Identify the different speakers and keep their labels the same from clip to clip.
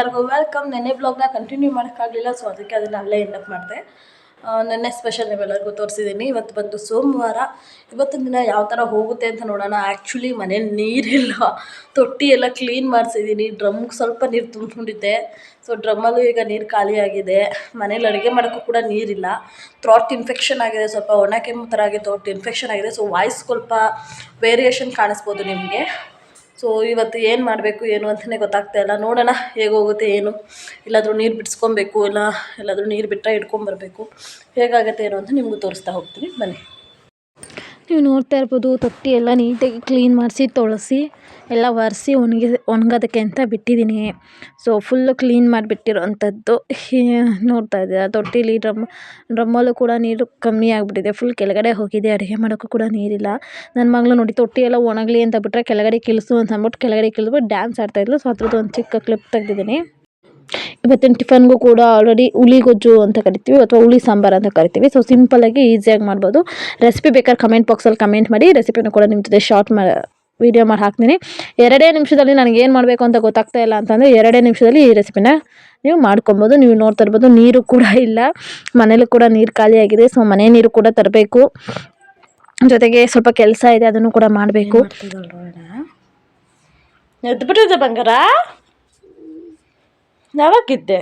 Speaker 1: ಎಲ್ಲರಿಗೂ ವೆಲ್ಕಮ್ ನೆನ್ನೆ ಬ್ಲಾಗ್ನ ಕಂಟಿನ್ಯೂ ಮಾಡೋಕ್ಕಾಗಲಿಲ್ಲ ಸೊ ಅದಕ್ಕೆ ಅದನ್ನು ಅಲ್ಲೇ ಎಂಡಪ್ ಮಾಡಿದೆ. ನೆನ್ನೆ ಸ್ಪೆಷಲ್ ನೀವೆಲ್ಲರಿಗೂ ತೋರಿಸಿದ್ದೀನಿ ಇವತ್ತು ಬಂದು ಸೋಮವಾರ. ಇವತ್ತಿನ ದಿನ ಯಾವ ಥರ ಹೋಗುತ್ತೆ ಅಂತ ನೋಡೋಣ. ಆ್ಯಕ್ಚುಲಿ ಮನೇಲಿ ನೀರಿಲ್ಲ. ತೊಟ್ಟಿ ಎಲ್ಲ ಕ್ಲೀನ್ ಮಾಡಿಸಿದ್ದೀನಿ ಡ್ರಮ್ಗೆ ಸ್ವಲ್ಪ ನೀರು ತುಂಬಿಕೊಂಡಿದ್ದೆ ಸೊ ಡ್ರಮ್ಮಲ್ಲೂ ಈಗ ನೀರು ಖಾಲಿಯಾಗಿದೆ ಮನೇಲಿ ಅಡುಗೆ ಮಾಡೋಕ್ಕೂ ಕೂಡ ನೀರಿಲ್ಲ. ಥ್ರಾಟ್ ಇನ್ಫೆಕ್ಷನ್ ಆಗಿದೆ. ಸ್ವಲ್ಪ ಒಣ ಕೆಮ್ಮು ಥರ ಆಗಿ ಥ್ರೋಟ್ ಇನ್ಫೆಕ್ಷನ್ ಆಗಿದೆ. ಸೊ ವಾಯ್ಸ್ ಸ್ವಲ್ಪ ವೇರಿಯೇಷನ್ ಕಾಣಿಸ್ಬೋದು ನಿಮಗೆ. ಸೊ ಇವತ್ತು ಏನು ಮಾಡಬೇಕು, ಏನು ಅಂತಲೇ ಗೊತ್ತಾಗ್ತಾ ಇಲ್ಲ. ನೋಡೋಣ, ಹೇಗೆ ಹೋಗುತ್ತೆ, ಏನು? ಎಲ್ಲಾದರೂ ನೀರು ಬಿಡಿಸ್ಕೊಬೇಕು ಇಲ್ಲ, ಎಲ್ಲಾದರೂ ನೀರು ಬಿಟ್ಟರೆ ಇಟ್ಕೊಂಬರ್ಬೇಕು ಹೇಗಾಗುತ್ತೆ, ಏನು ಅಂತ ನಿಮಗೂ ತೋರಿಸ್ತಾ ಹೋಗ್ತೀನಿ. ಬನ್ನಿ.
Speaker 2: ನೀವು ನೋಡ್ತಾ ಇರ್ಬೋದು, ತೊಟ್ಟಿ ಎಲ್ಲ ನೀಟಾಗಿ ಕ್ಲೀನ್ ಮಾಡಿಸಿ, ತೊಳೆಸಿ, ಎಲ್ಲ ಒರೆಸಿ ಒಣಗಿ, ಒಣಗೋದಕ್ಕೆ ಅಂತ ಬಿಟ್ಟಿದ್ದೀನಿ. ಸೊ ಫುಲ್ಲು ಕ್ಲೀನ್ ಮಾಡಿಬಿಟ್ಟಿರೋ ಅಂಥದ್ದು ನೋಡ್ತಾ ಇದ್ದೀರಾ, ತೊಟ್ಟಿಲಿ ಡ್ರಮ್, ಡ್ರಮ್ಮಲ್ಲೂ ಕೂಡ ನೀರು ಕಮ್ಮಿ ಆಗಿಬಿಟ್ಟಿದೆ. ಫುಲ್ ಕೆಳಗಡೆ ಹೋಗಿದೆ, ಅಡುಗೆ ಮಾಡೋಕ್ಕೂ ಕೂಡ ನೀರಿಲ್ಲ. ನನ್ನ ಮಗಳು ನೋಡಿ, ತೊಟ್ಟಿ ಎಲ್ಲ ಒಣಗಲಿ ಅಂತ ಬಿಟ್ಟರೆ ಕೆಳಗಡೆ ಕಿಳಿಸು ಅಂತ ಅಂದ್ಬಿಟ್ಟು ಕೆಳಗಡೆ ಕಿಳಿದ್ಬಿಟ್ಟು ಡ್ಯಾನ್ಸ್ ಆಡ್ತಾಯಿದ್ಲು ಸೊ ಅದ್ರದ್ದು ಒಂದು ಚಿಕ್ಕ ಕ್ಲಿಪ್ ತೆಗ್ದಿದ್ದೀನಿ. ಇವತ್ತಿನ ಟಿಫನ್ಗೂ ಕೂಡ ಆಲ್ರೆಡಿ ಹುಳಿ, ಗೊಜ್ಜು ಅಂತ ಕರಿತೀವಿ ಅಥವಾ ಹುಳಿ, ಸಾಂಬಾರು ಅಂತ ಕರಿತೀವಿ. ಸೊ ಸಿಂಪಲ್ಲಾಗಿ ಈಸಿಯಾಗಿ ಮಾಡ್ಬೋದು. ರೆಸಿಪಿ ಬೇಕಾದ್ರೆ ಕಮೆಂಟ್ ಬಾಕ್ಸಲ್ಲಿ ಕಮೆಂಟ್ ಮಾಡಿ ರೆಸಿಪಿನ ಕೂಡ ನಿಮ್ಮ ಜೊತೆ ಶಾರ್ಟ್ ಮಾ ವೀಡಿಯೋ ಮಾಡಿ ಹಾಕ್ತೀನಿ. ಎರಡೇ ನಿಮಿಷದಲ್ಲಿ ನನಗೆ ಏನು ಮಾಡಬೇಕು ಅಂತ ಗೊತ್ತಾಗ್ತಾ ಇಲ್ಲ ಅಂತಂದರೆ, ಎರಡೇ ನಿಮಿಷದಲ್ಲಿ ಈ ರೆಸಿಪಿನ ನೀವು ಮಾಡ್ಕೊಬೋದು. ನೀವು ನೋಡ್ತಾ ಇರ್ಬೋದು, ನೀರು ಕೂಡ ಇಲ್ಲ. ಮನೇಲೂ ಕೂಡ ನೀರು ಖಾಲಿಯಾಗಿದೆ ಸೊ ಮನೆ ನೀರು ಕೂಡ ತರಬೇಕು. ಜೊತೆಗೆ ಸ್ವಲ್ಪ ಕೆಲಸ ಇದೆ, ಅದನ್ನು ಕೂಡ ಮಾಡಬೇಕು.
Speaker 1: ಬಂಗಾರ? ಯಾವಾಗಿದ್ದೆ?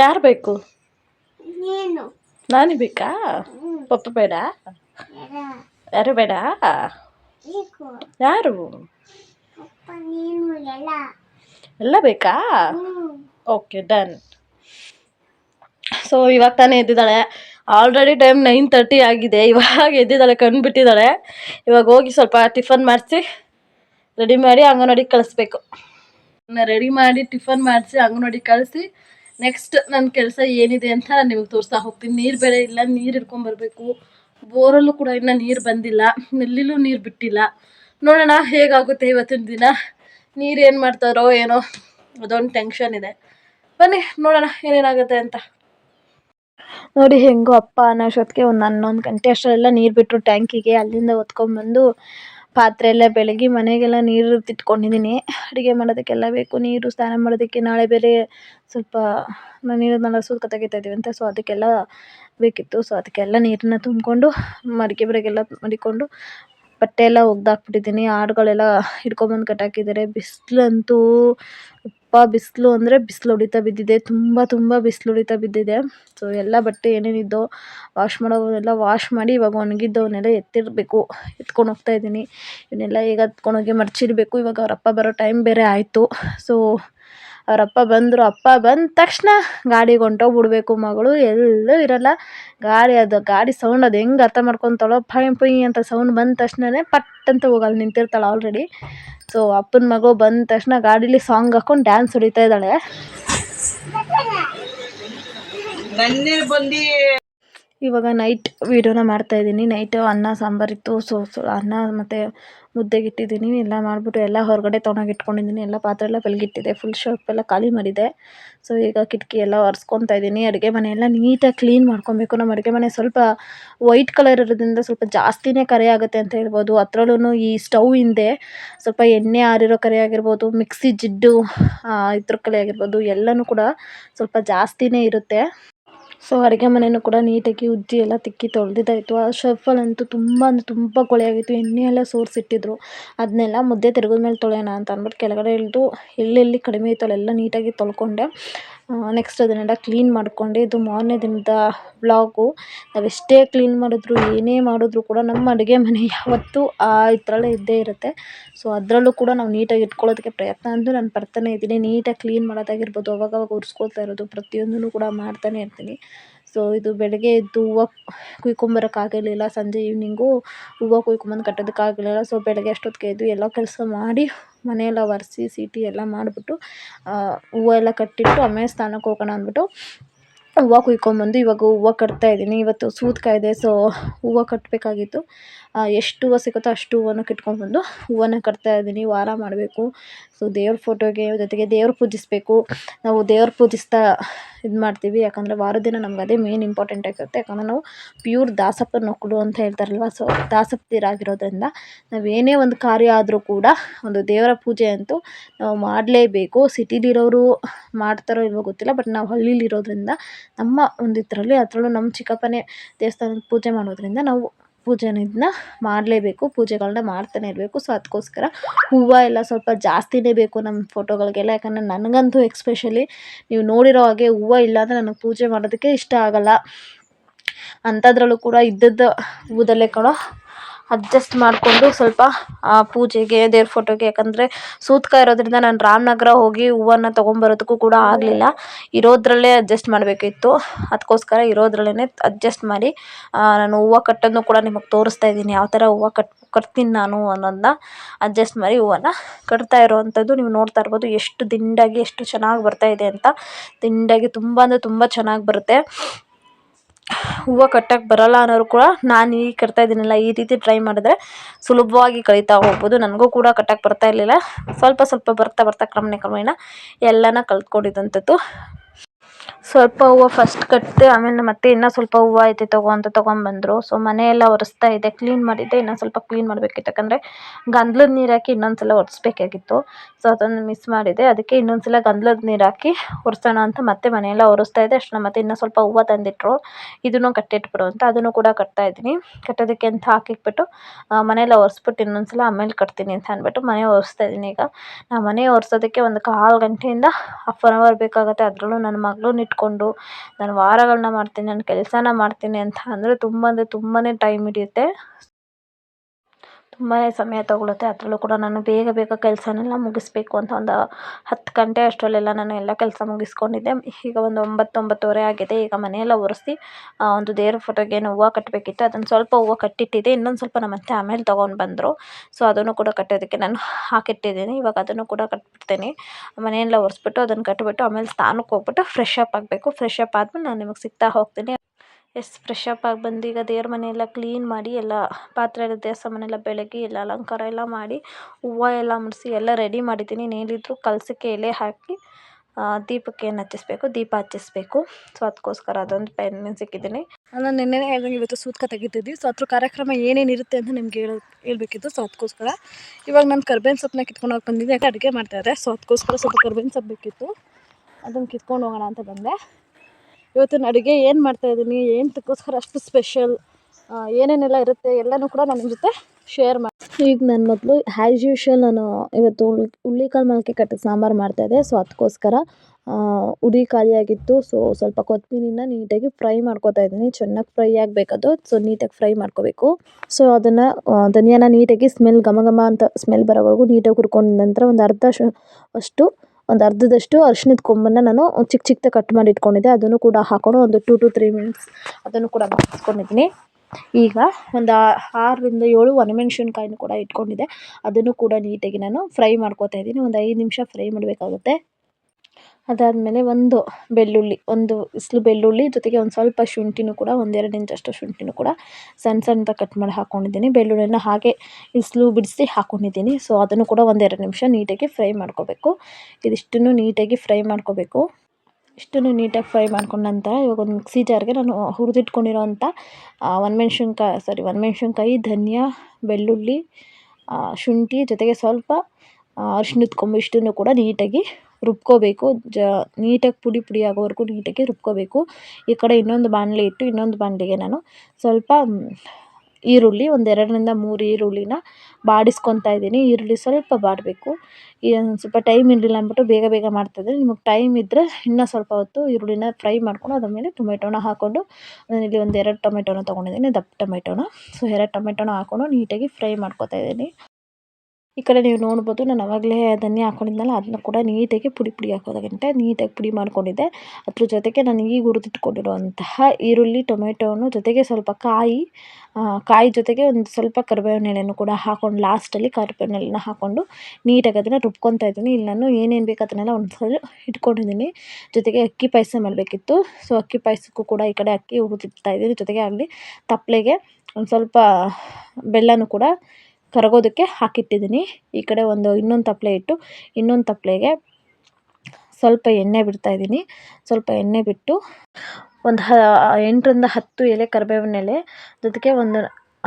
Speaker 1: ಯಾರು ಬೇಕು?
Speaker 3: ನಾನೇ.
Speaker 1: ಬೇಕಾ? ಪಪ್ಪ ಬೇಡ? ಯಾರು ಬೇಡ? ಯಾರು?
Speaker 3: ಎಲ್ಲ.
Speaker 1: ಬೇಕಾ? Okay done. ಸೊ ಇವಾಗ ತಾನೇ ಎದ್ದಿದ್ದಾಳೆ. ಆಲ್ರೆಡಿ ಟೈಮ್ ನೈನ್ ತರ್ಟಿ ಆಗಿದೆ. ಇವಾಗ ಎದ್ದಿದ್ದಾಳೆ ಕಣ್ಣು ಬಿಟ್ಟಿದ್ದಾಳೆ ಇವಾಗ ಹೋಗಿ ಸ್ವಲ್ಪ ಟಿಫನ್ ಮಾಡಿಸಿ ರೆಡಿ ಮಾಡಿ ಅಂಗನವಾಡಿಗೆ ಕಳಿಸ್ಬೇಕು. ರೆಡಿ ಮಾಡಿ ಟಿಫನ್ ಮಾಡಿಸಿ, ಅಂಗನವಾಡಿ ಕಳಿಸಿ ನೆಕ್ಸ್ಟ್ ನನ್ನ ಕೆಲಸ ಏನಿದೆ ಅಂತ ನಾನು ನಿಮಗೆ ತೋರಿಸ್ತಾ ಹೋಗ್ತೀನಿ. ನೀರು ಬೆಳೆ ಇಲ್ಲ, ನೀರು ಹಿಡ್ಕೊಂಬರ್ಬೇಕು ಬೋರಲ್ಲೂ ಕೂಡ ಇನ್ನೂ ನೀರು ಬಂದಿಲ್ಲ. ನೆಲ್ಲಿಲೂ ನೀರು ಬಿಟ್ಟಿಲ್ಲ. ನೋಡೋಣ ಹೇಗಾಗುತ್ತೆ ಇವತ್ತಿನ ದಿನ. ನೀರು ಏನು ಮಾಡ್ತಾರೋ ಏನೋ ಅದೊಂದು ಟೆನ್ಷನ್ ಇದೆ. ಬನ್ನಿ, ನೋಡೋಣ ಏನೇನಾಗುತ್ತೆ ಅಂತ.
Speaker 2: ನೋಡಿ, ಹೆಂಗೋ ಅಪ್ಪ ಅನ್ನೋ ಅಷ್ಟೊತ್ತಿಗೆ ಒಂದು ಹನ್ನೊಂದು ಗಂಟೆ ಅಷ್ಟರಲ್ಲೆಲ್ಲ ನೀರು ಬಿಟ್ಟರು ಟ್ಯಾಂಕಿಗೆ ಅಲ್ಲಿಂದ ಹೊತ್ಕೊಂಡ್ಬಂದು ಪಾತ್ರೆ ಎಲ್ಲ ಬೆಳಗಿ ಮನೆಗೆಲ್ಲ ನೀರು ತಿಟ್ಕೊಂಡಿದ್ದೀನಿ ಅಡುಗೆ ಮಾಡೋದಕ್ಕೆಲ್ಲ ಬೇಕು. ನೀರು ಸ್ನಾನ ಮಾಡೋದಕ್ಕೆ ನಾಳೆ ಬೇರೆ ಸ್ವಲ್ಪ ನೀರನ್ನೆಲ್ಲ ಸೂತ್ಕ ತೆಗಿತಾ ಇದ್ದೀವಿ ಅಂತ. ಸೊ ಅದಕ್ಕೆಲ್ಲ ಬೇಕಿತ್ತು. ಸೊ ಅದಕ್ಕೆಲ್ಲ ನೀರನ್ನ ತುಂಬಿಕೊಂಡು ಮಡಿಕೆ ಬರೆಗೆಲ್ಲ ಮಡಿಕೊಂಡು ಬಟ್ಟೆ ಎಲ್ಲ ಒಗ್ದಾಕ್ಬಿಟ್ಟಿದ್ದೀನಿ. ಆಡುಗಳೆಲ್ಲ ಹಿಡ್ಕೊಂಬಂದು ಕಟ್ಟಾಕಿದ್ದಾರೆ. ಬಿಸಿಲಂತೂ ಅಪ್ಪ ಬಿಸಿಲು ಅಂದರೆ ಬಿಸಿಲು ಹೊಡಿತಾ ಬಿದ್ದಿದೆ, ತುಂಬ ತುಂಬ ಬಿಸಿಲು ಹೊಡಿತಾ ಬಿದ್ದಿದೆ. ಸೊ ಎಲ್ಲ ಬಟ್ಟೆ ಏನೇನಿದ್ದೋ ವಾಶ್ ಮಾಡೋವನ್ನೆಲ್ಲ ವಾಶ್ ಮಾಡಿ ಇವಾಗ ಒಣಗಿದ್ದವನ್ನೆಲ್ಲ ಎತ್ತಿರಬೇಕು, ಎತ್ಕೊಂಡು ಹೋಗ್ತಾ ಇದ್ದೀನಿ. ಇವನ್ನೆಲ್ಲ ಈಗ ಎತ್ಕೊಂಡೋಗಿ ಮಡಚಿಡ್ಬೇಕು ಇವಾಗ ಅವ್ರ ಅಪ್ಪ ಬರೋ ಟೈಮ್ ಬೇರೆ ಆಯಿತು. ಸೊ ಅವ್ರ ಅಪ್ಪ ಬಂದರು, ಅಪ್ಪ ಬಂದ ತಕ್ಷಣ ಗಾಡಿಗೆ ಹೊಂಟೋಗ್ಬಿಡ್ಬೇಕು ಮಗಳು. ಎಲ್ಲೂ ಇರಲ್ಲ. ಗಾಡಿ ಅದು, ಗಾಡಿ ಸೌಂಡ್ ಅದು ಹೆಂಗೆ ಅರ್ಥ ಮಾಡ್ಕೊತಾಳೋ ಪೈ ಪೈ ಅಂತ ಸೌಂಡ್ ಬಂದ ತಕ್ಷಣನೇ ಪಟ್ ಅಂತ ಹೋಗಲ್ಲಿ ನಿಂತಿರ್ತಾಳೆ ಆಲ್ರೆಡಿ ಸೊ ಅಪ್ಪನ ಮಗು ಬಂದ ತಕ್ಷಣ ಗಾಡೀಲಿ ಸಾಂಗ್ ಹಾಕೊಂಡು ಡ್ಯಾನ್ಸ್ ಹೊಡಿತಾ ಇದ್ದಾಳೆ. ಇವಾಗ ನೈಟ್ ವೀಡಿಯೋನ ಮಾಡ್ತಾ ಇದ್ದೀನಿ. ನೈಟ್ ಅನ್ನ ಸಾಂಬಾರಿತ್ತು ಸೊ ಸೊ ಅನ್ನ ಮತ್ತು ಮುದ್ದೆಗೆ ಇಟ್ಟಿದ್ದೀನಿ. ಎಲ್ಲ ಮಾಡಿಬಿಟ್ಟು ಎಲ್ಲ ಹೊರಗಡೆ ತೊಗೊಂಡೋಗಿ ಇಟ್ಕೊಂಡಿದ್ದೀನಿ. ಎಲ್ಲ ಪಾತ್ರೆ ಎಲ್ಲ ಬೆಳಗಿಟ್ಟಿದೆ. ಫುಲ್ ಶಾಪ್ ಎಲ್ಲ ಖಾಲಿ ಮಾಡಿದೆ. ಸೊ ಈಗ ಕಿಟಕಿ ಎಲ್ಲ ಒರೆಸ್ಕೊತಾ ಇದ್ದೀನಿ. ಅಡುಗೆ ಮನೆ ಎಲ್ಲ ನೀಟಾಗಿ ಕ್ಲೀನ್ ಮಾಡ್ಕೊಬೇಕು. ನಮ್ಮ ಅಡುಗೆ ಮನೆ ಸ್ವಲ್ಪ ವೈಟ್ ಕಲರ್ ಇರೋದ್ರಿಂದ ಸ್ವಲ್ಪ ಜಾಸ್ತಿನೇ ಕರೆ ಆಗುತ್ತೆ ಅಂತ ಹೇಳ್ಬೋದು. ಅದರಲ್ಲೂ ಈ ಸ್ಟವ್ ಹಿಂದೆ ಸ್ವಲ್ಪ ಎಣ್ಣೆ ಆರಿರೋ ಕರೆ ಆಗಿರ್ಬೋದು, ಮಿಕ್ಸಿ ಜಿಡ್ಡು ಇದ್ರ ಕಲೆ ಆಗಿರ್ಬೋದು, ಎಲ್ಲನೂ ಕೂಡ ಸ್ವಲ್ಪ ಜಾಸ್ತಿನೇ ಇರುತ್ತೆ. ಸೊ ಅಡುಗೆ ಮನೆಯೂ ಕೂಡ ನೀಟಾಗಿ ಉಜ್ಜಿ ಎಲ್ಲ ತಿಕ್ಕಿ ತೊಳೆದಿದ್ದಾಯಿತು. ಆ ಶೆಲ್ಫಲ್ಲಂತೂ ತುಂಬ ಅಂದರೆ ತುಂಬ ಕೊಳೆ ಆಗಿತ್ತು. ಎಣ್ಣೆ ಎಲ್ಲ ಸೋರಿಸಿಟ್ಟಿದ್ರು. ಅದನ್ನೆಲ್ಲ ಮುದ್ದೆ ತಿರುಗಿದ ಮೇಲೆ ತೊಳೆಯೋಣ ಅಂತ ಅಂದ್ಬಿಟ್ಟು ಕೆಳಗಡೆ ಇಳಿದು ಎಲ್ಲೆಲ್ಲಿ ಕಡಿಮೆ ಇತ್ತು ಅಲ್ಲೆಲ್ಲ ನೀಟಾಗಿ ತೊಳ್ಕೊಂಡೆ. ನೆಕ್ಸ್ಟ್ ಅದನ್ನೆಲ್ಲ ಕ್ಲೀನ್ ಮಾಡಿಕೊಂಡೆ. ಇದು ಮಾರನೇ ದಿನದ ವ್ಲಾಗು ನಾವು ಎಷ್ಟೇ ಕ್ಲೀನ್ ಮಾಡಿದ್ರು, ಏನೇ ಮಾಡಿದ್ರು ಕೂಡ ನಮ್ಮ ಅಡುಗೆ ಮನೆ ಯಾವತ್ತೂ ಆ ಇದರಲ್ಲೇ ಇದ್ದೇ ಇರುತ್ತೆ. ಸೊ ಅದರಲ್ಲೂ ಕೂಡ ನಾವು ನೀಟಾಗಿ ಇಟ್ಕೊಳ್ಳೋದಕ್ಕೆ ಪ್ರಯತ್ನ. ಅಂತೂ ನಾನು ಪಡ್ತಾನೇ ಇದ್ದೀನಿ. ನೀಟಾಗಿ ಕ್ಲೀನ್ ಮಾಡೋದಾಗಿರ್ಬೋದು, ಅವಾಗವಾಗ ಒರೆಸ್ಕೊಳ್ತಾ ಇರೋದು ಪ್ರತಿಯೊಂದನ್ನು ಕೂಡ ಮಾಡ್ತಾನೆ ಇರ್ತೀನಿ. ಸೊ ಇದು ಬೆಳಗ್ಗೆ ಎದ್ದು ಹೂವು ಕುಯ್ಕೊಂಬರೋಕ್ಕಾಗಿರ್ಲಿಲ್ಲ ಸಂಜೆ ಈವ್ನಿಂಗು ಹೂವು ಕುಯ್ಕೊಂಬಂದು ಕಟ್ಟೋದಕ್ಕಾಗಲಿಲ್ಲ. ಸೊ ಬೆಳಗ್ಗೆ ಅಷ್ಟೊತ್ತಿಗೆ ಎದ್ದು ಎಲ್ಲ ಕೆಲಸ ಮಾಡಿ ಮನೆಯೆಲ್ಲ ಒರೆಸಿ, ಸೀಟಿ ಎಲ್ಲ ಮಾಡಿಬಿಟ್ಟು ಹೂವು ಎಲ್ಲ ಕಟ್ಟಿಟ್ಟು ಆಮೇಲೆ ಸ್ನಾನಕ್ಕೆ ಹೋಗೋಣ ಅಂದ್ಬಿಟ್ಟು ಹೂವು ಕುಯ್ಕೊಂಬಂದು ಇವಾಗ ಹೂವು ಕಟ್ತಾ ಇದ್ದೀನಿ. ಇವತ್ತು ಸೂತಕ ಇದೆ ಸೊ ಹೂವು ಕಟ್ಟಬೇಕಾಗಿತ್ತು ಎಷ್ಟು ಹೂವು ಸಿಗುತ್ತೋ ಅಷ್ಟು ಹೂವನ್ನು ಕಿತ್ಕೊಂಡ್ಬಂದು ಹೂವನ್ನು ಕಟ್ತಾ ಇದ್ದೀನಿ. ವಾರ ಮಾಡಬೇಕು. ಸೊ ದೇವ್ರ ಫೋಟೋಗೆ ಜೊತೆಗೆ ದೇವ್ರ ಪೂಜಿಸಬೇಕು. ನಾವು ದೇವ್ರ ಪೂಜಿಸ್ತಾ ಇದು ಮಾಡ್ತೀವಿ. ಯಾಕಂದರೆ ವಾರದ ದಿನ ನಮ್ಗೆ ಅದೇ ಮೇನ್ ಇಂಪಾರ್ಟೆಂಟ್ ಆಗಿರುತ್ತೆ. ಯಾಕಂದರೆ ನಾವು ಪ್ಯೂರ್ ದಾಸಪ್ಪನ ಮಕ್ಕಳು ಅಂತ ಹೇಳ್ತಾರಲ್ವ? ಸೊ ದಾಸಪ್ತಿರಾಗಿರೋದ್ರಿಂದ ನಾವು ಏನೇ ಒಂದು ಕಾರ್ಯ ಆದರೂ ಕೂಡ ಒಂದು ದೇವರ ಪೂಜೆ ಅಂತೂ ನಾವು ಮಾಡಲೇಬೇಕು. ಸಿಟಿಲಿರೋರು ಮಾಡ್ತಾರೋ ಇಲ್ವೋ ಗೊತ್ತಿಲ್ಲ ಬಟ್ ನಾವು ಹಳ್ಳಿಲಿರೋದ್ರಿಂದ ನಮ್ಮ ಒಂದು ಇದರಲ್ಲಿ, ಅದರಲ್ಲೂ ನಮ್ಮ ಚಿಕ್ಕಪ್ಪನೇ ದೇವಸ್ಥಾನದ ಪೂಜೆ ಮಾಡೋದ್ರಿಂದ ನಾವು ಪೂಜೆನ ಇದನ್ನ ಮಾಡಲೇಬೇಕು ಪೂಜೆಗಳನ್ನ ಮಾಡ್ತಾನೆ ಇರಬೇಕು. ಸೊ ಅದಕ್ಕೋಸ್ಕರ ಹೂವು ಎಲ್ಲ ಸ್ವಲ್ಪ ಜಾಸ್ತಿನೇ ಬೇಕು ನಮ್ಮ ಫೋಟೋಗಳಿಗೆಲ್ಲ. ಯಾಕಂದರೆ ನನಗಂತೂ ಎಕ್ಸ್ಪೆಷಲಿ ನೀವು ನೋಡಿರೋ ಹಾಗೆ ಹೂವು ಇಲ್ಲಾಂದರೆ ನನಗೆ ಪೂಜೆ ಮಾಡೋದಕ್ಕೆ ಇಷ್ಟ ಆಗಲ್ಲ. ಅಂಥದ್ರಲ್ಲೂ ಕೂಡ ಇದ್ದದ್ದು ಹೂದಲ್ಲೇ ಕಣೋ ಅಡ್ಜಸ್ಟ್ ಮಾಡಿಕೊಂಡು ಸ್ವಲ್ಪ ಪೂಜೆಗೆ, ದೇವ್ರ ಫೋಟೋಗೆ ಯಾಕಂದರೆ ಸೂತಕ ಇರೋದ್ರಿಂದ ನಾನು ರಾಮನಗರ ಹೋಗಿ ಹೂವನ್ನು ತೊಗೊಂಬರೋದಕ್ಕೂ ಕೂಡ ಆಗಲಿಲ್ಲ. ಇರೋದ್ರಲ್ಲೇ ಅಡ್ಜಸ್ಟ್ ಮಾಡಬೇಕಿತ್ತು. ಅದಕ್ಕೋಸ್ಕರ ಇರೋದ್ರಲ್ಲೇ ಅಡ್ಜಸ್ಟ್ ಮಾಡಿ ನಾನು ಹೂವು ಕಟ್ಟೋದನ್ನು ಕೂಡ ನಿಮಗೆ ತೋರಿಸ್ತಾ ಇದ್ದೀನಿ. ಯಾವ ಥರ ಹೂವು ಕಟ್, ಕಟ್ತೀನಿ ನಾನು ಅನ್ನೋದನ್ನ ಅಡ್ಜಸ್ಟ್ ಮಾಡಿ ಹೂವನ್ನು ಕಟ್ತಾ ಇರೋವಂಥದ್ದು ನೀವು ನೋಡ್ತಾ ಇರ್ಬೋದು. ಎಷ್ಟು ದಿಂಡಾಗಿ, ಎಷ್ಟು ಚೆನ್ನಾಗಿ ಬರ್ತಾ ಇದೆ ಅಂತ. ದಿಂಡಾಗಿ ತುಂಬ ಅಂದರೆ ತುಂಬ ಚೆನ್ನಾಗಿ ಬರುತ್ತೆ. ಹೂವು ಕಟ್ಟಕ್ಕೆ ಬರಲ್ಲ ಅನ್ನೋರು ಕೂಡ ನಾನು ಈಗ ಕಟ್ತಾ ಇದ್ದೀನಲ್ಲ ಈ ರೀತಿ ಟ್ರೈ ಮಾಡಿದ್ರೆ ಸುಲಭವಾಗಿ ಕಲಿತಾ ಹೋಗ್ಬೋದು. ನನಗೂ ಕೂಡ ಕಟ್ಟಕ್ಕೆ ಬರ್ತಾ ಇರಲಿಲ್ಲ. ಸ್ವಲ್ಪ ಸ್ವಲ್ಪ ಬರ್ತಾ ಬರ್ತಾ ಕ್ರಮೇಣ ಕ್ರಮೇಣ ಎಲ್ಲನೂ ಕಲ್ತ್ಕೊಂಡಿದ್ದಂಥದ್ದು ಸ್ವಲ್ಪ ಹೂವು ಫಸ್ಟ್ ಕಟ್ಟಿದೆ ಆಮೇಲೆ ಮತ್ತೆ ಇನ್ನೂ ಸ್ವಲ್ಪ ಹೂವು ಐತೆ ತಗೋ ಅಂತ ತೊಗೊಂಬಂದರು ಸೊ ಮನೆಯೆಲ್ಲ ಒರೆಸ್ತಾ ಇದ್ದೆ ಕ್ಲೀನ್ ಮಾಡಿದ್ದೆ, ಇನ್ನೂ ಸ್ವಲ್ಪ ಕ್ಲೀನ್ ಮಾಡಬೇಕಿತ್ತು. ಯಾಕಂದರೆ ಗಂಧಲದ ನೀರು ಹಾಕಿ ಇನ್ನೊಂದು ಸಲ ಒರೆಸ್ಬೇಕಾಗಿತ್ತು. ಸೊ ಅದನ್ನು ಮಿಸ್ ಮಾಡಿದೆ. ಅದಕ್ಕೆ ಇನ್ನೊಂದು ಸಲ ಗಂಧಲದ ನೀರು ಹಾಕಿ ಒರೆಸೋಣ ಅಂತ ಮತ್ತೆ ಮನೆಯೆಲ್ಲ ಒರೆಸ್ತಾ ಇದ್ದೆ ಅಷ್ಟು ಮತ್ತೆ ಇನ್ನೂ ಸ್ವಲ್ಪ ಹೂವು ತಂದಿಟ್ಟರು ಇದನ್ನು ಕಟ್ಟಿಟ್ಬಿಡು ಅಂತ ಅದನ್ನು ಕೂಡ ಕಟ್ತಾ ಇದ್ದೀನಿ. ಕಟ್ಟೋದಕ್ಕೆ ಅಂತ ಹಾಕಿಟ್ಬಿಟ್ಟು ಮನೆಯೆಲ್ಲ ಒರೆಸ್ಬಿಟ್ಟು ಇನ್ನೊಂದು ಸಲ ಆಮೇಲೆ ಕಟ್ತೀನಿ ಅಂತ ಅಂದ್ಬಿಟ್ಟು ಮನೆ ಒರೆಸ್ತಾ ಇದ್ದೀನಿ ಈಗ. ನಾ ಮನೆ ಒರೆಸೋದಕ್ಕೆ ಒಂದು ಕಾಲು ಗಂಟೆಯಿಂದ ಹಾಫ್ ಆನ್ ಅವರ್ ಬೇಕಾಗುತ್ತೆ. ಅದರಲ್ಲೂ ನನ್ನ ಮಗಳನ್ನ ಇಟ್ಕೊಂಡು ನಾನು ವಾರಗಳನ್ನ ಮಾಡ್ತೀನಿ ನಾನು ಕೆಲಸನ ಮಾಡ್ತೀನಿ ಅಂತ ಅಂದರೆ ತುಂಬ ಅಂದರೆ ತುಂಬಾ ಟೈಮ್ ಹಿಡಿಯುತ್ತೆ. ತುಂಬಾ ಸಮಯ ತಗೊಳುತ್ತೆ. ಅದರಲ್ಲೂ ಕೂಡ ನಾನು ಬೇಗ ಬೇಗ ಕೆಲಸನೆಲ್ಲ ಮುಗಿಸ್ಬೇಕು ಅಂತ ಒಂದು ಹತ್ತು ಗಂಟೆ ಅಷ್ಟರಲ್ಲೆಲ್ಲ ನಾನು ಎಲ್ಲ ಕೆಲಸ ಮುಗಿಸ್ಕೊಂಡಿದ್ದೆ. ಈಗ ಒಂದು ಒಂಬತ್ತು ಒಂಬತ್ತುವರೆ ಆಗಿದೆ. ಈಗ ಮನೆಯೆಲ್ಲ ಒರೆಸಿ ಒಂದು ದೇವ್ರ ಫೋಟೋಗೆ ಏನು ಹೂವು ಕಟ್ಟಬೇಕಿತ್ತು ಅದನ್ನು ಸ್ವಲ್ಪ ಹೂವು ಕಟ್ಟಿಟ್ಟಿದ್ದೆ. ಇನ್ನೊಂದು ಸ್ವಲ್ಪ ನಮ್ಮ ಅತ್ತೆ ಆಮೇಲೆ ತೊಗೊಂಡು ಬಂದರು. ಸೊ, ಅದನ್ನು ಕೂಡ ಕಟ್ಟೋದಕ್ಕೆ ನಾನು ಹಾಕಿಟ್ಟಿದ್ದೀನಿ. ಇವಾಗ ಅದನ್ನು ಕೂಡ ಕಟ್ಬಿಡ್ತೀನಿ. ಮನೆಯೆಲ್ಲ ಒರೆಸ್ಬಿಟ್ಟು ಅದನ್ನು ಕಟ್ಟಿಬಿಟ್ಟು ಆಮೇಲೆ ಸ್ನಾನಕ್ಕೆ ಹೋಗ್ಬಿಟ್ಟು ಫ್ರೆಶ್ ಅಪ್ ಆಗಬೇಕು. ಫ್ರೆಶ್ ಅಪ್ ಆದಮೇಲೆ ನಾನು ನಿಮಗೆ ಸಿಗ್ತಾ ಹೋಗ್ತೀನಿ. ಎಸ್ ಫ್ರೆಶ್ ಅಪ್ ಆಗಿ ಬಂದು ಈಗ ದೇವ್ರ ಮನೆಯೆಲ್ಲ ಕ್ಲೀನ್ ಮಾಡಿ ಎಲ್ಲ ಪಾತ್ರೆ ಎಲ್ಲ ದೇವಸ್ಥಾನ ಬೆಳಗಿ ಎಲ್ಲ ಅಲಂಕಾರ ಎಲ್ಲ ಮಾಡಿ ಹೂವು ಎಲ್ಲ ಮುಡಿಸಿ ಎಲ್ಲ ರೆಡಿ ಮಾಡಿದ್ದೀನಿ. ಇನ್ನೇನಿದ್ರು ಕಲಸಕ್ಕೆ ಎಲೆ ಹಾಕಿ ದೀಪಕ್ಕೆ ಏನು ಹಚ್ಚಿಸ್ಬೇಕು? ದೀಪ ಹಚ್ಚಿಸ್ಬೇಕು. ಸೊ ಅದಕ್ಕೋಸ್ಕರ ಅದೊಂದು ಪೆನ್ ಸಿಕ್ಕಿದ್ದೀನಿ.
Speaker 1: ನಾನು ನಿನ್ನೆ ಹೇಳ್ದಂಗೆ ಇವತ್ತು ಸೂತ್ಕ ತೆಗಿತಿದ್ವಿ. ಸೊ ಅದ್ರ ಕಾರ್ಯಕ್ರಮ ಏನೇನಿರುತ್ತೆ ಅಂತ ನಿಮ್ಗೆ ಹೇಳ, ಹೇಳ್ಬೇಕಿತ್ತು. ಸೊ ಅದಕ್ಕೋಸ್ಕರ ಇವಾಗ ನಾನು ಕರ್ಬೇವಿನ ಸೊಪ್ಪನ್ನ ಕಿತ್ಕೊಂಡು ಹೋಗಿ ಬಂದಿದ್ದೆ. ಯಾಕೆ ಅಡುಗೆ ಮಾಡ್ತಾಯಿದ್ದೆ ಸೊ ಅದಕ್ಕೋಸ್ಕರ ಸ್ವಲ್ಪ ಕರ್ಬೇವಿನ ಸೊಪ್ಪು ಬೇಕಿತ್ತು. ಅದನ್ನು ಕಿತ್ಕೊಂಡು ಹೋಗೋಣ ಅಂತ ಬಂದೆ. ಇವತ್ತಿನ ಅಡುಗೆ ಏನು ಮಾಡ್ತಾಯಿದ್ದೀನಿ ಏನಕ್ಕೋಸ್ಕರ ಅಷ್ಟು ಸ್ಪೆಷಲ್ ಏನೇನೆಲ್ಲ ಇರುತ್ತೆ ಎಲ್ಲನೂ ಕೂಡ ನನ್ನ ಜೊತೆ ಶೇರ್ ಮಾಡಿ
Speaker 2: ಈಗ ನನ್ನ ಮೊದಲು ಹ್ಯಾಸ್ ಯೂಶ್ವಲ್ ನಾನು ಇವತ್ತು ಹುಳಿ ಹುಳ್ಳಿಕಾಳು ಮೊಳಕೆ ಕಟ್ಟಿದ ಸಾಂಬಾರು ಮಾಡ್ತಾಯಿದ್ದೆ ಸೊ ಅದಕ್ಕೋಸ್ಕರ ಉಡಿ ಖಾಲಿಯಾಗಿತ್ತು ಸೊ ಸ್ವಲ್ಪ ಕೊತ್ತಂಬರಿನ ನೀಟಾಗಿ ಫ್ರೈ ಮಾಡ್ಕೊತಾ ಇದ್ದೀನಿ. ಚೆನ್ನಾಗಿ ಫ್ರೈ ಆಗಬೇಕದು. ಸೊ ನೀಟಾಗಿ ಫ್ರೈ ಮಾಡ್ಕೋಬೇಕು. ಸೊ ಅದನ್ನು ಧನಿಯಾನ ನೀಟಾಗಿ ಸ್ಮೆಲ್ ಘಮ ಘಮ ಅಂತ ಸ್ಮೆಲ್ ಬರೋವರೆಗೂ ನೀಟಾಗಿ ಹುರ್ಕೊಂಡ ನಂತರ ಒಂದು ಅರ್ಧ ಅಷ್ಟು ಒಂದು ಅರ್ಧದಷ್ಟು ಅರ್ಶಿನದ ಕೊಂಬನ್ನು ನಾನು ಚಿಕ್ಕ ಚಿಕ್ಕದಾಗಿ ಕಟ್ ಮಾಡಿ ಇಟ್ಕೊಂಡಿದ್ದೆ. ಅದನ್ನು ಕೂಡ ಹಾಕೊಂಡು ಒಂದು ಟು ಟು ತ್ರೀ ಮಿನಿಟ್ಸ್ ಅದನ್ನು ಕೂಡ ಬಾಡಿಸ್ಕೊಂಡಿದ್ದೀನಿ ಈಗ ಒಂದು ಆರರಿಂದ ಏಳು ಒಣಮೆಣ್ಸಿನ್ಕಾಯಿನೂ ಕೂಡ ಇಟ್ಕೊಂಡಿದ್ದೆ. ಅದನ್ನು ಕೂಡ ನೀಟಾಗಿ ನಾನು ಫ್ರೈ ಮಾಡ್ಕೊತಾ ಇದ್ದೀನಿ. ಒಂದು ಐದು ನಿಮಿಷ ಫ್ರೈ ಮಾಡಬೇಕಾಗುತ್ತೆ. ಅದಾದಮೇಲೆ ಒಂದು ಬೆಳ್ಳುಳ್ಳಿ, ಒಂದು ಇಸ್ಲು ಬೆಳ್ಳುಳ್ಳಿ, ಜೊತೆಗೆ ಒಂದು ಸ್ವಲ್ಪ ಶುಂಠಿನೂ ಕೂಡ ಒಂದೆರಡು ಇಂಚಷ್ಟು ಶುಂಠಿನೂ ಕೂಡ ಸಣ್ಣ ಸಣ್ಣದಾಗಿ ಕಟ್ ಮಾಡಿ ಹಾಕ್ಕೊಂಡಿದ್ದೀನಿ ಬೆಳ್ಳುಳ್ಳಿನ ಹಾಗೆ ಇಸ್ಲು ಬಿಡಿಸಿ ಹಾಕ್ಕೊಂಡಿದ್ದೀನಿ ಸೊ ಅದನ್ನು ಕೂಡ ಒಂದೆರಡು ನಿಮಿಷ ನೀಟಾಗಿ ಫ್ರೈ ಮಾಡ್ಕೋಬೇಕು. ಇದಿಷ್ಟನ್ನು ನೀಟಾಗಿ ಫ್ರೈ ಮಾಡ್ಕೋಬೇಕು. ಇಷ್ಟನ್ನು ನೀಟಾಗಿ ಫ್ರೈ ಮಾಡ್ಕೊಂಡ ನಂತರ ಇವಾಗ ಒಂದು ಮಿಕ್ಸಿ ಜಾರ್ಗೆ ನಾನು ಹುರಿದಿಟ್ಕೊಂಡಿರೋಂಥ ಒಣಮೆಣ್ಸಿನ್ಕಾಯಿ ಸಾರಿ ಒಣಮೆಣ್ಸಿನ್ಕಾಯಿ, ಧನಿಯಾ, ಬೆಳ್ಳುಳ್ಳಿ ಶುಂಠಿ, ಜೊತೆಗೆ ಸ್ವಲ್ಪ ಅರ್ಶಿಣದ ಕೊಂಬು ಇಷ್ಟನ್ನು ಕೂಡ ನೀಟಾಗಿ ರುಬ್ಕೋಬೇಕು. ಜ, ನೀಟಾಗಿ ಪುಡಿ ಪುಡಿ ಆಗೋವರೆಗೂ ನೀಟಾಗಿ ರುಬ್ಕೋಬೇಕು. ಈ ಕಡೆ ಇನ್ನೊಂದು ಬಾಣಲೆ ಇಟ್ಟು ಇನ್ನೊಂದು ಬಾಣಲೆಗೆ ನಾನು ಸ್ವಲ್ಪ ಈರುಳ್ಳಿ ಒಂದೆರಡರಿಂದ ಮೂರು ಈರುಳ್ಳಿನ ಬಾಡಿಸ್ಕೊತಾ ಇದ್ದೀನಿ. ಈರುಳ್ಳಿ ಸ್ವಲ್ಪ ಬಾಡಬೇಕು. ಸ್ವಲ್ಪ ಟೈಮ್ ಇರಲಿಲ್ಲ ಅಂದ್ಬಿಟ್ಟು ಬೇಗ ಬೇಗ ಮಾಡ್ತಾಯಿದ್ದೀನಿ ನಿಮಗೆ ಟೈಮ್ ಇದ್ದರೆ ಇನ್ನೂ ಸ್ವಲ್ಪ ಹೊತ್ತು ಈರುಳ್ಳಿನ ಫ್ರೈ ಮಾಡ್ಕೊಂಡು ಅದ್ರ ಮೇಲೆ ಟೊಮೆಟೊನ ಹಾಕ್ಕೊಂಡು ಇಲ್ಲಿ ಒಂದು ಎರಡು ಟೊಮೆಟೊನ ತೊಗೊಂಡಿದ್ದೀನಿ, ದಪ್ಪ ಟೊಮೆಟೊನ. ಸೊ, ಎರಡು ಟೊಮೆಟೊನ ಹಾಕ್ಕೊಂಡು ನೀಟಾಗಿ ಫ್ರೈ ಮಾಡ್ಕೊತಾ ಇದ್ದೀನಿ. ಈ ಕಡೆ ನೀವು ನೋಡ್ಬೋದು, ನಾನು ಅವಾಗಲೇ ಧನಿಯಾ ಹಾಕೊಂಡಿದ್ನಲ್ಲ, ಅದನ್ನ ಕೂಡ ನೀಟಾಗಿ ಪುಡಿ ಪುಡಿ ಹಾಕೋದಾಗಂటే ನೀಟಾಗಿ ಪುಡಿ ಮಾಡ್ಕೊಂಡಿದ್ದೆ. ಅದ್ರ ಜೊತೆಗೆ ನಾನು ಈಗ ಹುರಿದಿಟ್ಕೊಂಡಿರುವಂತಹ ಈರುಳ್ಳಿ ಟೊಮೆಟೊನು ಜೊತೆಗೆ ಸ್ವಲ್ಪ ಕಾಯಿ ಕಾಯಿ ಜೊತೆಗೆ ಒಂದು ಸ್ವಲ್ಪ ಕರಿಬೇವಿನ ಎಣ್ಣೆನೂ ಕೂಡ ಹಾಕೊಂಡು ಲಾಸ್ಟಲ್ಲಿ ಕರಿಬೇವಿನ ಎಣ್ಣೆನ ಹಾಕ್ಕೊಂಡು ನೀಟಾಗಿ ಅದನ್ನು ರುಬ್ಕೊತಾ ಇದ್ದೀನಿ. ಇಲ್ಲಿ ನಾನು ಏನೇನು ಬೇಕು ಅದನ್ನೆಲ್ಲ ಒಂದ್ಸಲ ಇಟ್ಕೊಂಡಿದ್ದೀನಿ. ಜೊತೆಗೆ ಅಕ್ಕಿ ಪಾಯಸ ಮಾಡಬೇಕಿತ್ತು. ಸೊ ಅಕ್ಕಿ ಪಾಯಸಕ್ಕೂ ಕೂಡ ಈ ಕಡೆ ಅಕ್ಕಿ ಹುರಿದಿಡ್ತಾ ಇದ್ದೀನಿ. ಜೊತೆಗೆ ಆಗಲಿ ತಪ್ಪಲೆಗೆ ಒಂದು ಸ್ವಲ್ಪ ಬೆಲ್ಲನೂ ಕೂಡ ಕರಗೋದಕ್ಕೆ ಹಾಕಿಟ್ಟಿದ್ದೀನಿ. ಈ ಕಡೆ ಒಂದು ಇನ್ನೊಂದು ತಪ್ಪಲೆ ಇಟ್ಟು ಇನ್ನೊಂದು ತಪ್ಪಲೆಗೆ ಸ್ವಲ್ಪ ಎಣ್ಣೆ ಬಿಡ್ತಾ ಇದ್ದೀನಿ. ಸ್ವಲ್ಪ ಎಣ್ಣೆ ಬಿಟ್ಟು ಒಂದು ಹ, ಎಂಟರಿಂದ ಹತ್ತು ಎಲೆ ಕರಿಬೇವಿನ ಎಲೆ, ಜೊತೆಗೆ ಒಂದು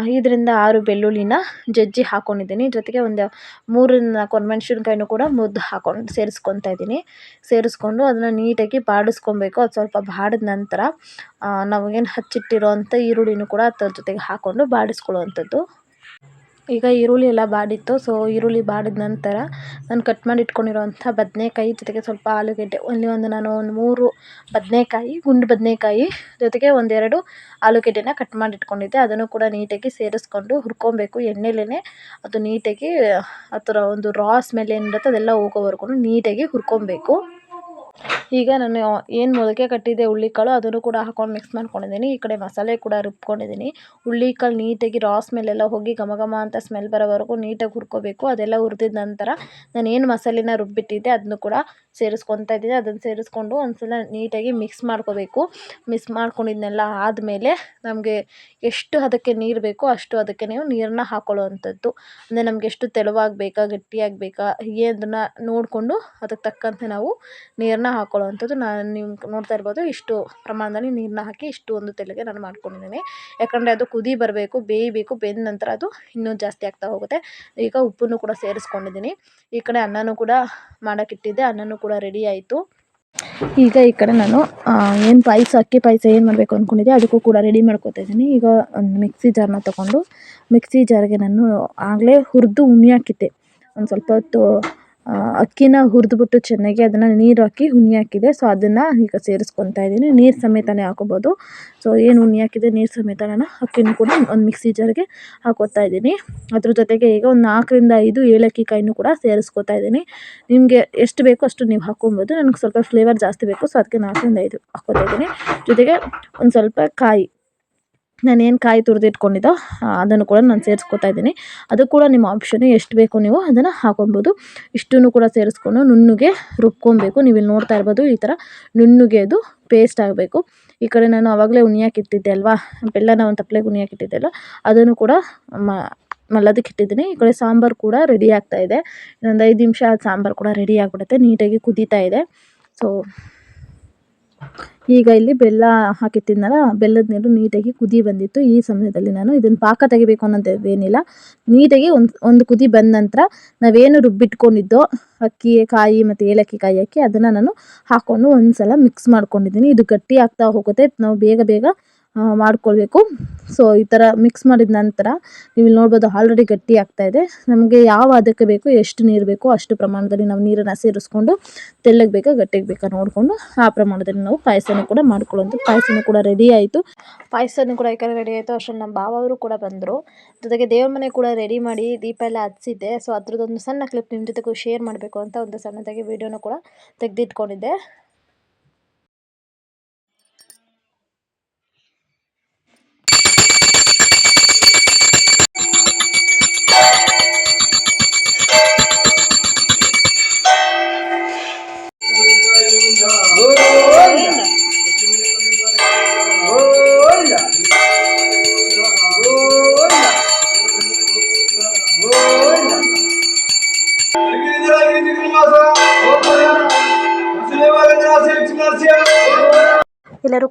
Speaker 2: ಐದರಿಂದ ಆರು ಬೆಳ್ಳುಳ್ಳಿನ ಜಜ್ಜಿ ಹಾಕ್ಕೊಂಡಿದ್ದೀನಿ ಜೊತೆಗೆ ಒಂದು ಮೂರರಿಂದ ನಾಲ್ಕು ಒಣಮೆಣ್ಸಿನ್ಕಾಯಿನೂ ಕೂಡ ಮುದ್ದು ಹಾಕೊಂಡು ಸೇರಿಸ್ಕೊತಾ ಇದ್ದೀನಿ. ಸೇರಿಸ್ಕೊಂಡು ಅದನ್ನು ನೀಟಾಗಿ ಬಾಡಿಸ್ಕೊಬೇಕು. ಅದು ಸ್ವಲ್ಪ ಬಾಡಿದ ನಂತರ ನಾವು ಏನು ಹಚ್ಚಿಟ್ಟಿರೋವಂಥ ಈರುಳ್ಳಿನೂ ಕೂಡ ಅದ್ರ ಜೊತೆಗೆ ಹಾಕ್ಕೊಂಡು ಬಾಡಿಸ್ಕೊಳ್ಳುವಂಥದ್ದು. ಈಗ ಈರುಳ್ಳಿ ಎಲ್ಲ ಬಾಡಿತ್ತು. ಸೊ ಈರುಳ್ಳಿ ಬಾಡಿದ ನಂತರ ನಾನು ಕಟ್ ಮಾಡಿ ಇಟ್ಕೊಂಡಿರೋವಂಥ ಬದನೇಕಾಯಿ ಜೊತೆಗೆ ಸ್ವಲ್ಪ ಆಲೂಗಡ್ಡೆ. ಅಲ್ಲಿ ಒಂದು ನಾನು ಒಂದು ಮೂರು ಬದನೇಕಾಯಿ, ಗುಂಡು ಬದನೇಕಾಯಿ ಜೊತೆಗೆ ಒಂದೆರಡು ಆಲೂಗೆಡ್ಡೆನ ಕಟ್ ಮಾಡಿ ಇಟ್ಕೊಂಡಿದ್ದೆ. ಅದನ್ನು ಕೂಡ ನೀಟಾಗಿ ಸೇರಿಸ್ಕೊಂಡು ಹುರ್ಕೊಬೇಕು. ಎಣ್ಣೆಲೇ ಅದು ನೀಟಾಗಿ ಆ ಥರ ಒಂದು ರಾ ಸ್ಮೆಲ್ ಏನಿರುತ್ತೆ ಅದೆಲ್ಲ ಹೋಗೋವರೆಗೂ ನೀಟಾಗಿ ಹುರ್ಕೊಬೇಕು. ಈಗ ನಾನು ಏನು ಮೊಳಕೆ ಕಟ್ಟಿದ್ದೆ ಹುಳ್ಳಿಕಾಳು, ಅದನ್ನು ಕೂಡ ಹಾಕೊಂಡು ಮಿಕ್ಸ್ ಮಾಡ್ಕೊಂಡಿದ್ದೀನಿ. ಈ ಕಡೆ ಮಸಾಲೆ ಕೂಡ ರುಬ್ಕೊಂಡಿದ್ದೀನಿ. ಹುಳ್ಳಿಕಾಳು ನೀಟಾಗಿ ರಾ ಸ್ಮೆಲ್ಲೆಲ್ಲ ಹೋಗಿ ಘಮ ಘಮ ಅಂತ ಸ್ಮೆಲ್ ಬರೋವರೆಗೂ ನೀಟಾಗಿ ಹುರ್ಕೋಬೇಕು. ಅದೆಲ್ಲ ಹುರಿದಿದ ನಂತರ ನಾನು ಏನು ಮಸಾಲೆನ ರುಬ್ಬಿಟ್ಟಿದ್ದೆ ಅದನ್ನು ಕೂಡ ಸೇರಿಸ್ಕೊತಾ ಇದ್ದೀನಿ. ಅದನ್ನು ಸೇರಿಸ್ಕೊಂಡು ಒಂದು ಸಲ ನೀಟಾಗಿ ಮಿಕ್ಸ್ ಮಾಡ್ಕೋಬೇಕು. ಮಿಕ್ಸ್ ಮಾಡ್ಕೊಂಡಿದ್ನೆಲ್ಲ ಆದಮೇಲೆ ನಮಗೆ ಎಷ್ಟು ಅದಕ್ಕೆ ನೀರು ಬೇಕೋ ಅಷ್ಟು ಅದಕ್ಕೆ ನೀವು ನೀರನ್ನ ಹಾಕ್ಕೊಳ್ಳುವಂಥದ್ದು ಅಂದರೆ ನಮಗೆ ಎಷ್ಟು ತೆಳುವಾಗಿ ಬೇಕಾ ಗಟ್ಟಿಯಾಗಿ ಬೇಕಾ ಅದನ್ನು ನೋಡಿಕೊಂಡು ಅದಕ್ಕೆ ತಕ್ಕಂತೆ ನಾವು ನೀರನ್ನ ಹಾಕ್ಕೊಳ್ಳುವಂಥದ್ದು ನಾನು ನೀವು ನೋಡ್ತಾ ಇರ್ಬೋದು ಇಷ್ಟು ಪ್ರಮಾಣದಲ್ಲಿ ನೀರನ್ನ ಹಾಕಿ ಇಷ್ಟು ಒಂದು ತೆಲೆಗೆ ನಾನು ಮಾಡ್ಕೊಂಡಿದ್ದೀನಿ. ಯಾಕಂದರೆ ಅದು ಕುದಿ ಬರಬೇಕು, ಬೇಯಬೇಕು, ಬೆಂದ ನಂತರ ಅದು ಇನ್ನೂ ಜಾಸ್ತಿ ಆಗ್ತಾ ಹೋಗುತ್ತೆ. ಈಗ ಉಪ್ಪನ್ನು ಕೂಡ ಸೇರಿಸ್ಕೊಂಡಿದ್ದೀನಿ. ಈ ಕಡೆ ಅನ್ನನೂ ಕೂಡ ಮಾಡೋಕ್ಕಿಟ್ಟಿದ್ದೆ, ಅನ್ನನೂ ಕೂಡ ರೆಡಿ ಆಯಿತು. ಈಗ ಈ ಕಡೆ ನಾನು ಏನು ಪಾಯಸ, ಅಕ್ಕಿ ಪಾಯಸ ಏನು ಮಾಡಬೇಕು ಅಂದ್ಕೊಂಡಿದ್ದೆ ಅದಕ್ಕೂ ಕೂಡ ರೆಡಿ ಮಾಡ್ಕೊತಾ ಇದ್ದೀನಿ. ಈಗ ಒಂದು ಮಿಕ್ಸಿ ಜಾರನ್ನ ತೊಗೊಂಡು ಮಿಕ್ಸಿ ಜಾರ್ಗೆ ನಾನು ಆಗಲೇ ಹುರಿದು ಉಣ್ಣಿ ಹಾಕಿದ್ದೆ. ಒಂದು ಸ್ವಲ್ಪ ಹೊತ್ತು ಅಕ್ಕಿನ ಹುರಿದ್ಬಿಟ್ಟು ಚೆನ್ನಾಗಿ ಅದನ್ನು ನೀರು ಹಾಕಿ ಹುನಿ ಹಾಕಿದೆ. ಸೊ ಅದನ್ನು ಈಗ ಸೇರಿಸ್ಕೊತಾ ಇದ್ದೀನಿ. ನೀರು ಸಮೇತನೇ ಹಾಕೋಬೋದು. ಸೊ ಏನು ಹುನಿ ಹಾಕಿದೆ, ನೀರು ಸಮೇತ ನಾನು ಅಕ್ಕಿನೂ ಕೂಡ ಒಂದು ಮಿಕ್ಸಿ ಜಾರ್ಗೆ ಹಾಕೋತಾ ಇದ್ದೀನಿ. ಅದ್ರ ಜೊತೆಗೆ ಈಗ ಒಂದು ನಾಲ್ಕರಿಂದ ಐದು ಏಲಕ್ಕಿ ಕಾಯಿನೂ ಕೂಡ ಸೇರಿಸ್ಕೊತಾ ಇದ್ದೀನಿ. ನಿಮಗೆ ಎಷ್ಟು ಬೇಕೋ ಅಷ್ಟು ನೀವು ಹಾಕ್ಕೊಬೋದು. ನನಗೆ ಸ್ವಲ್ಪ ಫ್ಲೇವರ್ ಜಾಸ್ತಿ ಬೇಕು ಸೊ ಅದಕ್ಕೆ ನಾಲ್ಕರಿಂದ ಐದು ಹಾಕೋತಾ ಇದ್ದೀನಿ. ಜೊತೆಗೆ ಒಂದು ಸ್ವಲ್ಪ ಕಾಯಿ. ನಾನೇನು ಕಾಯಿ ತುರಿದಿಟ್ಕೊಂಡಿದ್ದೋ ಅದನ್ನು ಕೂಡ ನಾನು ಸೇರಿಸ್ಕೊತಾ ಇದ್ದೀನಿ. ಅದು ಕೂಡ ನಿಮ್ಮ ಆಪ್ಷನ್ನು ಎಷ್ಟು ಬೇಕು ನೀವು ಅದನ್ನು ಹಾಕೊಬೋದು. ಇಷ್ಟನ್ನು ಕೂಡ ಸೇರಿಸ್ಕೊಂಡು ನುಣ್ಣಗೆ ರುಬ್ಕೊಬೇಕು. ನೀವು ಇಲ್ಲಿ ನೋಡ್ತಾ ಇರ್ಬೋದು ಈ ಥರ ನುಣ್ಣಗೆ ಅದು ಪೇಸ್ಟ್ ಆಗಬೇಕು. ಈ ಕಡೆ ನಾನು ಆವಾಗಲೇ ಉಣಿಯಾಕಿಟ್ಟಿದ್ದೆ ಅಲ್ವಾ? ಬೆಲ್ಲನ ಒಂದು ತಪ್ಪಲೆಗೆ ಉಣಿಯಾಕಿಟ್ಟಿದ್ದೆ ಅಲ್ವಾ? ಅದನ್ನು ಕೂಡ ಮ, ಮಲ್ಲದಕ್ಕೆ ಇಟ್ಟಿದ್ದೀನಿ. ಈ ಕಡೆ ಸಾಂಬಾರು ಕೂಡ ರೆಡಿ ಆಗ್ತಾ ಇದೆ. ಇನ್ನೊಂದು ಐದು ನಿಮಿಷ ಅದು ಸಾಂಬಾರು ಕೂಡ ರೆಡಿ ಆಗಿಬಿಡುತ್ತೆ. ನೀಟಾಗಿ ಕುದೀತಾ ಇದೆ. ಸೊ ಈಗ ಇಲ್ಲಿ ಬೆಲ್ಲ ಹಾಕಿಟ್ಟಿದ್ನಲ್ಲ, ಬೆಲ್ಲದ ನೀರು ನೀಟಾಗಿ ಕುದಿ ಬಂದಿತ್ತು. ಈ ಸಮಯದಲ್ಲಿ ನಾನು ಇದನ್ನು ಪಾಕ ತೆಗಿಬೇಕು ಅನ್ನೋದೇನಿಲ್ಲ. ನೀಟಾಗಿ ಒಂದು ಒಂದು ಕುದಿ ಬಂದ ನಂತರ ನಾವೇನು ರುಬ್ಬಿಟ್ಕೊಂಡಿದ್ದೋ ಅಕ್ಕಿ, ಕಾಯಿ ಮತ್ತು ಏಲಕ್ಕಿ, ಕಾಯಿ ಹಾಕಿ ಅದನ್ನು ನಾನು ಹಾಕ್ಕೊಂಡು ಒಂದು ಸಲ ಮಿಕ್ಸ್ ಮಾಡ್ಕೊಂಡಿದ್ದೀನಿ. ಇದು ಗಟ್ಟಿ ಆಗ್ತಾ ಹೋಗುತ್ತೆ. ನಾವು ಬೇಗ ಬೇಗ ಮಾಡ್ಕೊಳ್ಬೇಕು. ಸೊ ಈ ಥರ ಮಿಕ್ಸ್ ಮಾಡಿದ ನಂತರ ನೀವು ಇಲ್ಲಿ ನೋಡ್ಬೋದು ಆಲ್ರೆಡಿ ಗಟ್ಟಿ ಆಗ್ತಾ ಇದೆ. ನಮಗೆ ಯಾವ ಅದಕ್ಕೆ ಬೇಕು, ಎಷ್ಟು ನೀರು ಬೇಕೋ, ಅಷ್ಟು ಪ್ರಮಾಣದಲ್ಲಿ ನಾವು ನೀರನ್ನು ಸೇರಿಸ್ಕೊಂಡು ತೆಳ್ಳಗೆ ಬೇಕಾ, ಗಟ್ಟಿಗೆ ಬೇಕಾ ನೋಡಿಕೊಂಡು ಆ ಪ್ರಮಾಣದಲ್ಲಿ ನಾವು ಪಾಯಸನೂ ಕೂಡ ಮಾಡ್ಕೊಳ್ಳೋದು ಪಾಯಸನೂ ಕೂಡ ರೆಡಿ ಆಯಿತು. ಪಾಯಸನೂ ಕೂಡ ಕಡೆ ರೆಡಿ ಆಯಿತು. ಅಷ್ಟರಲ್ಲಿ ನಮ್ಮ ಭಾವವರು ಕೂಡ ಬಂದರು. ಜೊತೆಗೆ ದೇವ್ರ ಮನೆ ಕೂಡ ರೆಡಿ ಮಾಡಿ ದೀಪ ಎಲ್ಲ ಹಚ್ಚಿದ್ದೆ. ಸೊ ಅದ್ರದ್ದೊಂದು ಸಣ್ಣ ಕ್ಲಿಪ್ ನಿಮ್ಮ ಜೊತೆಗೂ ಶೇರ್ ಮಾಡಬೇಕು ಅಂತ ಒಂದು ಸಣ್ಣದಾಗಿ ವೀಡಿಯೋನ ಕೂಡ ತೆಗೆದಿಟ್ಕೊಂಡಿದ್ದೆ.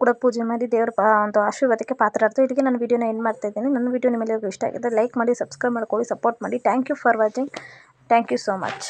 Speaker 2: ಕೂಡ ಪೂಜೆ ಮಾಡಿ ದೇವರ ಒಂದು ಆಶೀರ್ವಾದಕ್ಕೆ ಪಾತ್ರರಾದ್ರು ಇಲ್ಲಿಗೆ ನಾನು ವೀಡಿಯೋನ ಎಂಡ್ ಮಾಡ್ತಾ ಇದ್ದೀನಿ. ನನ್ನ ವೀಡಿಯೋ ನಿಮ್ಮೆಲ್ಲರಿಗೂ ಇಷ್ಟ ಆಗಿದೆ ಲೈಕ್ ಮಾಡಿ ಸಬ್ಸ್ಕ್ರೈಬ್ ಮಾಡ್ಕೊಳ್ಳಿ ಸಪೋರ್ಟ್ ಮಾಡಿ. Thank you for watching thank you so much